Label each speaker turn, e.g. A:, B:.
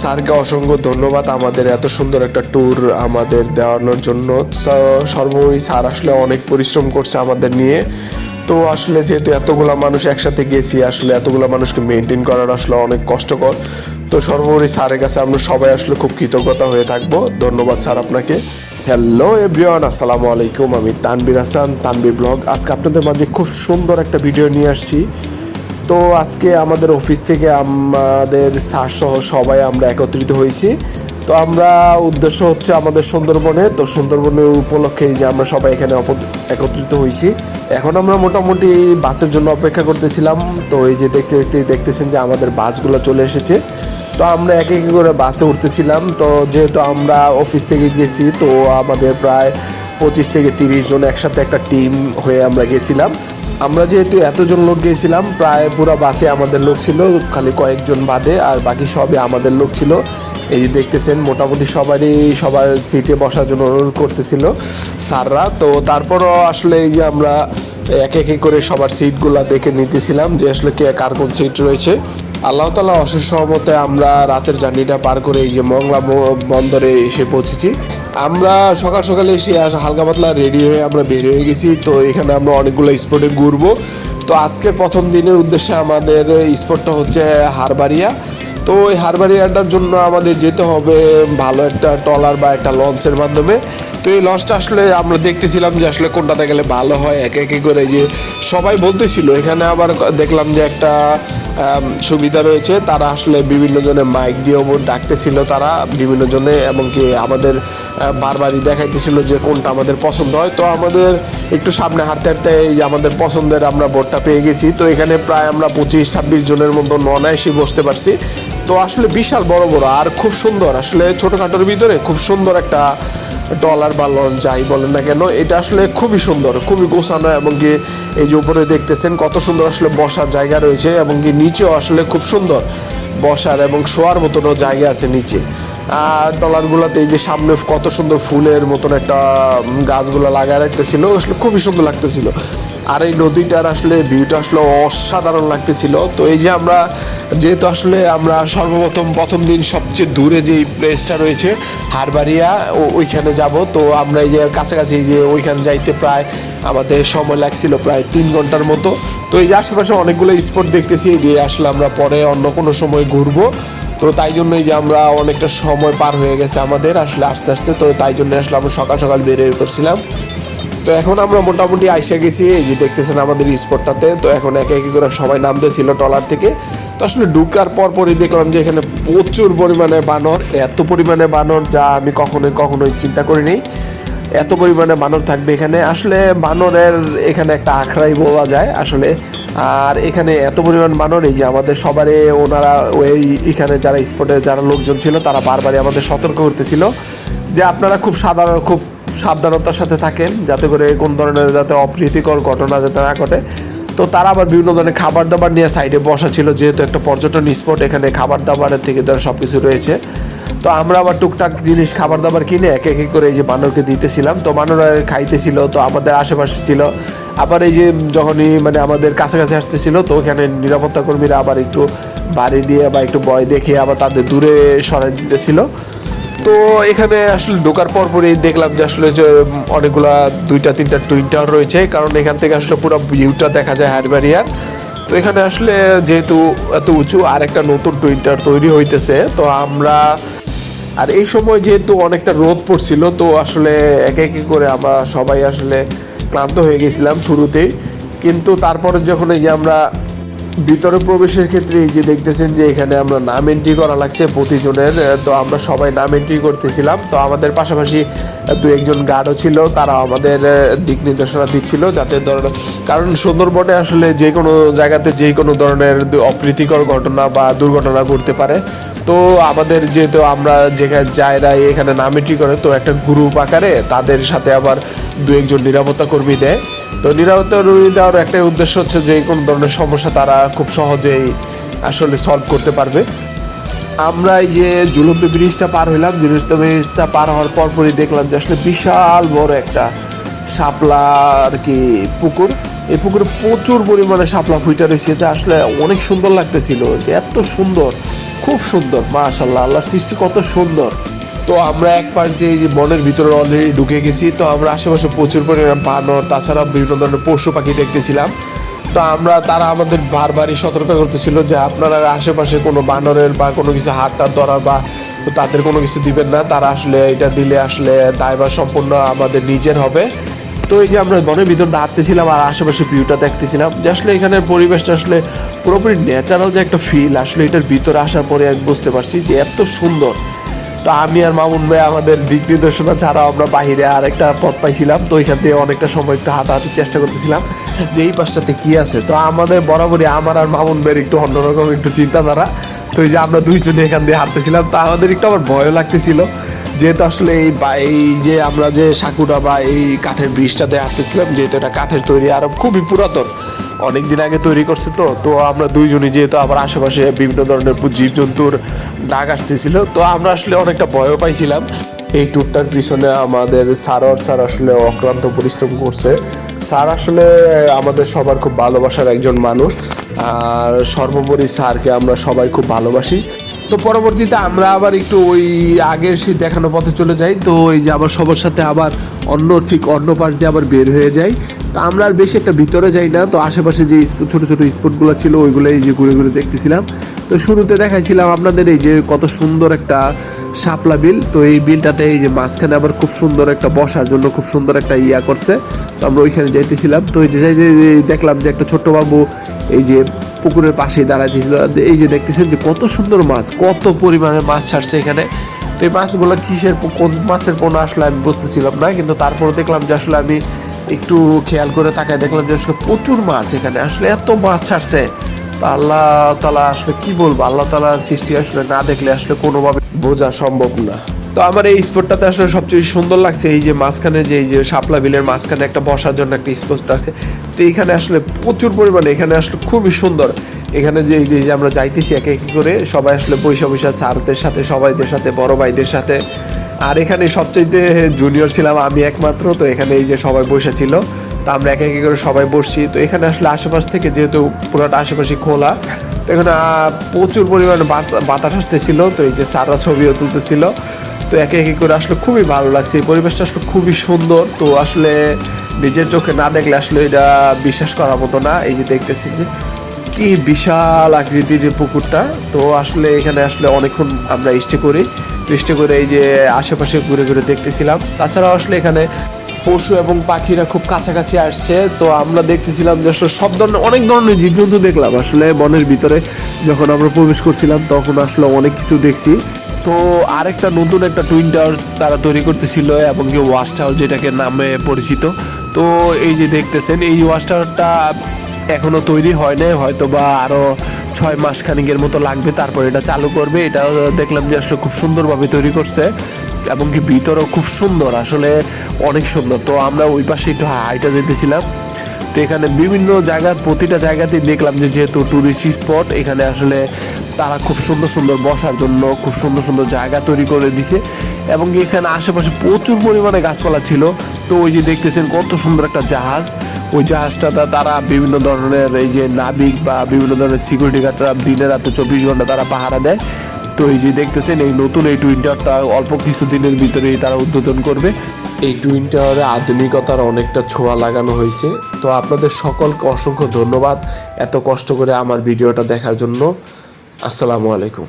A: স্যারকে অসংখ্য ধন্যবাদ আমাদের এত সুন্দর একটা ট্যুর আমাদের দেওয়ানোর জন্য। সর্বোপরি স্যার আসলে অনেক পরিশ্রম করছে আমাদের নিয়ে। তো আসলে যেহেতু এতগুলা মানুষ একসাথে গেছি, আসলে এতগুলো মানুষকে মেনটেন করার আসলে অনেক কষ্টকর। তো সর্বোপরি স্যারের কাছে আমরা সবাই আসলে খুব কৃতজ্ঞতা হয়ে থাকব। ধন্যবাদ স্যার আপনাকে। হ্যালো এভরিওয়ান আসসালামু আলাইকুম। আমি তানবির হাসান তানবির ব্লগ। আজকে আপনাদের মাঝে খুব সুন্দর একটা ভিডিও নিয়ে আসছি। তো আজকে আমাদের অফিস থেকে আমাদের স্যার সহ সবাই আমরা একত্রিত হয়েছি। তো আমরা উদ্দেশ্য হচ্ছে আমাদের সুন্দরবনে, তো সুন্দরবনের উপলক্ষে যে আমরা সবাই এখানে একত্রিত হয়েছি। এখন আমরা মোটামুটি বাসের জন্য অপেক্ষা করতেছিলাম। তো এই যে দেখতে দেখতে দেখতেছেন যে আমাদের বাসগুলো চলে এসেছে। তো আমরা এক এক করে বাসে উঠতেছিলাম। তো যেহেতু আমরা অফিস থেকে গেছি, তো আমাদের প্রায় পঁচিশ থেকে তিরিশ জন একসাথে একটা টিম হয়ে আমরা গেছিলাম। আমরা যেহেতু এতজন লোক গিয়েছিলাম প্রায় পুরো বাসে আমাদের লোক ছিল, খালি কয়েকজন বাদে আর বাকি সবই আমাদের লোক ছিল। এই যে দেখতেছেন, মোটামুটি সবারই, সবার সিটে বসার জন্য অনুরোধ করতেছিল স্যাররা। তো তারপরও আসলে এই যে আমরা এক এক করে সবার সিটগুলো দেখে নিতেছিলাম যে আসলে কে কার কোন সিট রয়েছে। আল্লাহ তালা অশেষ সহমতে আমরা রাতের জার্নিটা পার করে এই যে মংলা বন্দরে এসে পৌঁছেছি। আমরা সকাল সকালে এসে হালকা পাতলা রেডি হয়ে আমরা বের হয়ে গেছি। তো এখানে আমরা অনেকগুলো স্পটে ঘুরবো। তো আজকের প্রথম দিনের উদ্দেশ্যে আমাদের স্পটটা হচ্ছে হারবাড়িয়া তো ওই হারবাড়িয়াটার জন্য আমাদের যেতে হবে ভালো একটা ট্রলার বা একটা লঞ্চের মাধ্যমে। তো এই লঞ্চটা আসলে আমরা দেখতেছিলাম যে আসলে কোনটাতে গেলে ভালো হয়, একে একে করে যে সবাই বলতেছিল। এখানে আবার দেখলাম যে একটা সুবিধা রয়েছে। তারা আসলে বিভিন্ন জনে মাইক দিয়েও ডাকতেছিল তারা, বিভিন্ন জনে এমনকি আমাদের বারবারই দেখাইতেছিল যে কোনটা আমাদের পছন্দ হয়। তো আমাদের একটু সামনে হাঁটতে হাঁটতে এই যে আমাদের পছন্দের আমরা বোর্ডটা পেয়ে গেছি। তো এখানে প্রায় আমরা পঁচিশ ছাব্বিশ জনের মতো অনায়াসই বসতে পারছি। তো আসলে বিশাল বড় বড় আর খুব সুন্দর। আসলে ছোটোখাটোর ভিতরে খুব সুন্দর একটা ডলার বা লস যাই বলেন না কেন, এটা আসলে খুবই সুন্দর, খুবই গোছানো এবং কি এই যে উপরে দেখতেছেন কত সুন্দর আসলে বসার জায়গা রয়েছে এবং কি নিচেও আসলে খুব সুন্দর বসার এবং শোয়ার মতনও জায়গা আছে নিচে। আর ডলারগুলোতে এই যে সামনে কত সুন্দর ফুলের মতন একটা গাছগুলো লাগায় রাখতেছিল, আসলে খুবই সুন্দর লাগতেছিল। আর এই নদীটার আসলে ভিউটা আসলে অসাধারণ লাগতেছিল। তো এই যে আমরা, যেহেতু আসলে আমরা সর্বপ্রথম প্রথম দিন সবচেয়ে দূরে যে প্লেসটা রয়েছে হারবাড়িয়া ওইখানে যাব। তো আমরা এই যে কাছাকাছি যে ওইখানে যাইতে প্রায় আমাদের সময় লাগছিল প্রায় তিন ঘণ্টার মতো। তো এই যে আশেপাশে অনেকগুলো স্পট দেখতেছি এগিয়ে আসলে আমরা পরে অন্য কোনো সময় ঘুরবো। তো তাই জন্যই যে আমরা অনেকটা সময় পার হয়ে গেছে আমাদের আসলে আস্তে আস্তে। তো তাই জন্য আসলে আমরা সকাল সকাল বেরিয়ে পড়ছিলাম। তো এখন আমরা মোটামুটি আইসা গেছি, এই যে দেখতেছেন আমাদের স্পটটাতে। তো এখন একে একে করে সবাই নামতেছিল টলার থেকে। তো আসলে ঢুকার পর পরই দেখলাম যে এখানে প্রচুর পরিমাণে বানর, এত পরিমাণে বানর যা আমি কখনোই কখনোই চিন্তা করিনি। এত পরিমাণে বানর থাকবে এখানে। আসলে বানরের এখানে একটা আখড়াই বলা যায় আসলে। আর এখানে এত পরিমাণ বানর, এই যে আমাদের সবারই ওনারা ওই এখানে যারা স্পটে যারা লোকজন ছিল, তারা বারবারই আমাদের সতর্ক করতেছিল। যে আপনারা খুব সাধারণ, খুব সাবধানতার সাথে থাকেন, যাতে করে কোন ধরনের যাতে অপ্রীতিকর ঘটনা যাতে না ঘটে। তো তারা আবার বিভিন্ন ধরনের খাবার দাবার নিয়ে সাইডে বসা ছিল, যেহেতু একটা পর্যটন স্পট এখানে খাবার দাবারের থেকে ধরে সব কিছু রয়েছে। তো আমরা আবার টুকটাক জিনিস খাবার দাবার কিনে এক এক করে এই যে বানরকে দিতেছিলাম। তো বানর খাইতেছিল, তো আমাদের আশেপাশে ছিল। আবার এই যে যখনই মানে আমাদের কাছাকাছি আসতেছিল, তো ওখানে নিরাপত্তা কর্মীরা আবার একটু বাড়ি দিয়ে বা একটু ভয় দেখিয়ে আবার তাদের দূরে সরাই দিতেছিল। তো এখানে আসলে ঢোকার পর পরই দেখলাম যে আসলে যে অনেকগুলা দুইটা, তিনটা টুইন টাওয়ার রয়েছে। কারণ এখান থেকে আসলে পুরো ভিউটা দেখা যায় হারবারিয়ার তো এখানে আসলে যেহেতু এত উঁচু, আর একটা নতুন টুইন টাওয়ার তৈরি হইতেছে, তো আমরা আর এই সময় যেহেতু অনেকটা রোদ পড়ছিল, তো আসলে একে একে করে আমরা সবাই আসলে ক্লান্ত হয়ে গেছিলাম শুরুতেই। কিন্তু তারপরে যখন এই যে আমরা ভিতরে প্রবেশের ক্ষেত্রে এই যে দেখতেছেন যে এখানে আমরা নাম এন্ট্রি করা লাগছে প্রতিজনের তো আমরা সবাই নাম এন্ট্রি করতেছিলাম। তো আমাদের পাশাপাশি দু একজন গার্ডও ছিল তারা আমাদের দিক নির্দেশনা দিচ্ছিল যাতে ধরনের, কারণ সুন্দরবনে আসলে যে কোনো জায়গাতে যে কোনো ধরনের অপ্রীতিকর ঘটনা বা দুর্ঘটনা ঘটতে পারে। তো আমাদের যেহেতু আমরা যেখানে যাই যায়রা এখানে নাম এন্ট্রি করে, তো একটা গ্রুপ আকারে তাদের সাথে আবার দু একজন নিরাপত্তা কর্মী দেয়। তো নিরাপত্তা কর্মী দেওয়ার একটাই উদ্দেশ্য হচ্ছে যে, কোনো ধরনের সমস্যা তারা খুব সহজেই আসলে সলভ করতে পারবে। আমরা এই যে ঝুলন্ত ব্রিজটা পার হইলাম, ঝুলন্ত ব্রিজটা পার হওয়ার পর পরই দেখলাম যে, আসলে বিশাল বড় একটা শাপলা আর কি পুকুর। এই পুকুরে প্রচুর পরিমাণে শাপলা ফুইটা রয়েছে। এটা আসলে অনেক সুন্দর লাগতেছিল যে, এত সুন্দর, খুব সুন্দর মাশাল্লাহ আল্লাহর সৃষ্টি কত সুন্দর। তো আমরা এক পাশ দিয়ে যে বনের ভিতরে অলরেডি ঢুকে গেছি, তো আমরা আশেপাশে প্রচুর পরিমাণে বানর, তাছাড়া বিভিন্ন ধরনের পশু পাখি দেখতেছিলাম। তো আমরা, তারা আমাদের বারবারই সতর্ক করতেছিল যে আপনারা আশেপাশে কোনো বানরের বা কোনো কিছু হাত টাত ধরার বা তাদের কোনো কিছু দিবেন না, তারা আসলে এটা দিলে আসলে দায়ভার সম্পূর্ণ আমাদের নিজের হবে। তো এই যে আমরা বনের ভিতরটা হাঁটতেছিলাম আর আশেপাশে ভিউটা দেখতেছিলাম, যে আসলে এখানের পরিবেশটা আসলে পুরোপুরি ন্যাচারাল যে একটা ফিল আসলে এটার ভিতরে আসার পরে আমি বুঝতে পারছি যে এত সুন্দর। তো আমি আর মামুন ভাই আমাদের দিক নির্দেশনা ছাড়াও আমরা বাহিরে আর একটা পথ পাইছিলাম, তো ওইখান থেকে অনেকটা সময় একটু হাঁটাহাঁটির চেষ্টা করতেছিলাম। যে এই পাশটাতে কি আছে? তো আমাদের বরাবরই আমার আর মামুন ভাইয়ের একটু অন্যরকম একটু চিন্তাধারা। তো এই যে আমরা দুইজনে এখান দিয়ে হাঁটতেছিলাম, তো আমাদের একটু আবার ভয়ও লাগতেছিল। যেহেতু আসলে এই বা- এই যে আমরা যে সাকুরা বা এই কাঠের ব্রিজটাতে হাঁটতেছিলাম, যেহেতু এটা কাঠের তৈরি আর খুবই পুরাতন অনেক দিন আগে তৈরি করছে তো তো আমরা দুইজনই যেহেতু আমার আশেপাশে বিভিন্ন ধরনের জীবজন্তুর ডাক আসতেছিল, তো আমরা আসলে অনেকটা ভয়ও পাইছিলাম। এই ট্যুরটার পিছনে আমাদের সারর স্যার আসলে অক্লান্ত পরিশ্রম করছে। স্যার আসলে আমাদের সবার খুব ভালোবাসার একজন মানুষ, আর সর্বোপরি স্যারকে আমরা সবাই খুব ভালোবাসি। তো পরবর্তীতে আমরা আবার একটু ওই আগের সেই দেখানো পথে চলে যাই। তো ওই যে আবার সবার সাথে আবার অন্য ঠিক অন্য পাশ দিয়ে আবার বের হয়ে যাই। তো আমরা আর বেশি একটা ভিতরে যাই না। তো আশেপাশে যে ছোট ছোট স্পটগুলো ছিল ওইগুলো এই যে ঘুরে ঘুরে দেখতেছিলাম। তো শুরুতে দেখাইছিলাম আপনাদের এই যে কত সুন্দর একটা শাপলা বিল। তো এই বিলটাতে এই যে মাঝখানে আবার খুব সুন্দর একটা বসার জন্য খুব সুন্দর একটা ইয়া করছে। তো আমরা ওইখানে যাইতেছিলাম। তো এই যে দেখলাম যে একটা ছোট্ট বাবু এই যে পুকুরের পাশেই দাঁড়াইছিল। এই যে দেখতেছেন যে কত সুন্দর মাছ, কত পরিমাণে মাছ ছাড়ছে এখানে। তো এই মাছগুলো কিসের কোন মাছের পোনা আসলে আমি বুঝতেছিলাম না, কিন্তু তারপরে দেখলাম যে আসলে আমি একটু খেয়াল করে তাকায় দেখলাম যে আসলে প্রচুর মাছ এখানে। আসলে এত মাছ ছাড়ছে। তা আল্লাহ তালা আসলে কি বলব? আল্লাহ তালার সৃষ্টি আসলে না দেখলে আসলে কোনোভাবে বোঝা সম্ভব না। তো আমার এই স্পটটাতে আসলে সবচেয়ে সুন্দর লাগছে, এই যে মাঝখানে যে, এই যে শাপলা বিলের মাঝখানে একটা বসার জন্য একটা স্পট আছে। তো এখানে আসলে প্রচুর পরিমাণে, এখানে আসলে খুবই সুন্দর। এখানে যে, এই যে আমরা যাইতেছি একে একে করে, সবাই আসলে বৈশা বৈশা স্যারদের সাথে, সবাইদের সাথে, বড় ভাইদের সাথে। আর এখানে সবচাইতে জুনিয়র ছিলাম আমি একমাত্র, তো এখানে এই যে সবাই বসে ছিল। তো আমরা একে একে করে সবাই বসছি। তো এখানে আসলে আশেপাশ থেকে যেহেতু পুরোটা আশেপাশে খোলা, তো এখানে প্রচুর পরিমাণে বাত- বাতাস আসতেছিল। তো এই যে স্যাররা ছবিও তুলতেছিল। তো একে একে করে আসলে খুবই ভালো লাগছে। এই পরিবেশটা আসলে খুবই সুন্দর। তো আসলে নিজের চোখে না দেখলে আসলে এটা বিশ্বাস করার মতো না। এই যে দেখতেছি যে কি বিশাল আকৃতির পুকুরটা। তো আসলে এখানে আসলে অনেকক্ষণ আমরা স্টে করি। স্টে করে এই যে আশেপাশে ঘুরে ঘুরে দেখতেছিলাম। তাছাড়াও আসলে এখানে পশু এবং পাখিরা খুব কাছাকাছি আসছে। তো আমরা দেখতেছিলাম যে আসলে সব ধরনের, অনেক ধরনের জীবজন্তু দেখলাম। আসলে বনের ভিতরে যখন আমরা প্রবেশ করছিলাম, তখন আসলে অনেক কিছু দেখছি। তো আরেকটা নতুন একটা টুইন টাওয়ার তারা তৈরি করতেছিল এবং কি ওয়াশ টাওয়ার যেটাকে নামে পরিচিত। তো এই যে দেখতেছেন, এই ওয়াশ টাওয়ারটা এখনও তৈরি হয় নাই হয়তো বা আরও ছয় মাস খানিকের মতো লাগবে, তারপর এটা চালু করবে। এটাও দেখলাম যে আসলে খুব সুন্দরভাবে তৈরি করছে এবং কি ভিতরও খুব সুন্দর, আসলে অনেক সুন্দর। তো আমরা ওই পাশে একটু হাইটা যেতেছিলাম। তো এখানে বিভিন্ন জায়গার প্রতিটা জায়গাতেই দেখলাম যে যেহেতু টুরিস্ট স্পট এখানে আসলে তারা খুব সুন্দর সুন্দর বসার জন্য খুব সুন্দর সুন্দর জায়গা তৈরি করে দিছে। এবং এখানে আশেপাশে প্রচুর পরিমাণে গাছপালা ছিল। তো ওই যে দেখতেছেন কত সুন্দর একটা জাহাজ। ওই জাহাজটাতে তারা বিভিন্ন ধরনের এই যে নাবিক বা বিভিন্ন ধরনের সিকিউরিটি গার্ডরা দিনে রাতে চব্বিশ ঘণ্টা তারা পাহারা দেয়। তো এই যে দেখতেছেন এই নতুন এই টুইন টাওয়ারটা অল্প কিছু দিনের ভিতরেই তারা উদ্বোধন করবে। এই টুইন টাওয়ারে আধুনিকতার অনেকটা ছোঁয়া লাগানো হয়েছে। তো আপনাদের সকলকে অসংখ্য ধন্যবাদ এত কষ্ট করে আমার ভিডিওটা দেখার জন্য। আসসালামু আলাইকুম।